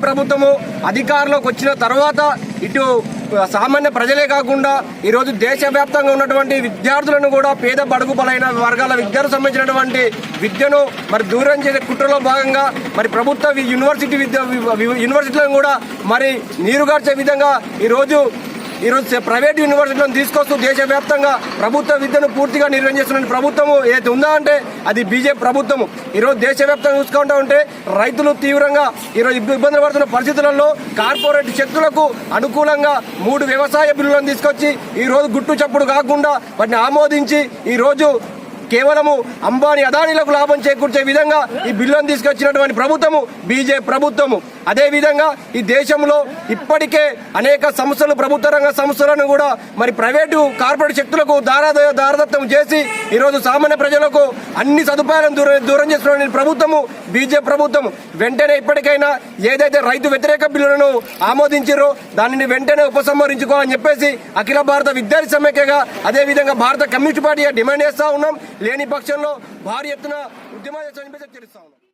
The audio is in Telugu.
ప్రభుత్వము అధికారంలోకి వచ్చిన తర్వాత ఇటు సామాన్య ప్రజలే కాకుండా ఈరోజు దేశవ్యాప్తంగా ఉన్నటువంటి విద్యార్థులను కూడా పేద బడుగు బలైన వర్గాల విద్యకు సంబంధించినటువంటి విద్యను మరి దూరం చేసే కుట్రలో భాగంగా మరి ప్రభుత్వ యూనివర్సిటీ విద్య యూనివర్సిటీలను కూడా మరి నీరుగార్చే విధంగా ఈరోజు ఈరోజు ప్రైవేట్ యూనివర్సిటీలను తీసుకొస్తూ దేశవ్యాప్తంగా ప్రభుత్వ విద్యను పూర్తిగా నిర్వహిస్తున్న ప్రభుత్వము ఏదైతే ఉందా అంటే అది బీజేపీ ప్రభుత్వము. ఈరోజు దేశవ్యాప్తంగా చూసుకుంటూ ఉంటే రైతులు తీవ్రంగా ఈరోజు ఇబ్బందులు పడుతున్న పరిస్థితులలో కార్పొరేట్ శక్తులకు అనుకూలంగా మూడు వ్యవసాయ బిల్లులను తీసుకొచ్చి ఈ రోజు గుట్టు చప్పుడు కాకుండా వాటిని ఆమోదించి ఈరోజు కేవలము అంబానీ అదానీలకు లాభం చేకూర్చే విధంగా ఈ బిల్లును తీసుకొచ్చినటువంటి ప్రభుత్వము బీజేపీ ప్రభుత్వము. అదేవిధంగా ఈ దేశంలో ఇప్పటికే అనేక సంస్థలు ప్రభుత్వ రంగ సంస్థలను కూడా మరి ప్రైవేటు కార్పొరేట్ శక్తులకు దారాద దారదత్తం చేసి ఈరోజు సామాన్య ప్రజలకు అన్ని సదుపాయాలను దూరం దూరం చేస్తున్న ప్రభుత్వము బీజేపీ ప్రభుత్వం వెంటనే ఇప్పటికైనా ఏదైతే రైతు వ్యతిరేక బిల్లులను ఆమోదించారో దానిని వెంటనే ఉపసంహరించుకోవాలని చెప్పేసి అఖిల భారత విద్యార్థి సమైక్యగా అదే విధంగా భారత కమ్యూనిస్ట్ పార్టీగా డిమాండ్ చేస్తా ఉన్నాం. లేని పక్షంలో భారీ ఎత్తున ఉద్యమాలు చేస్తామని తెలుస్తా ఉన్నాం.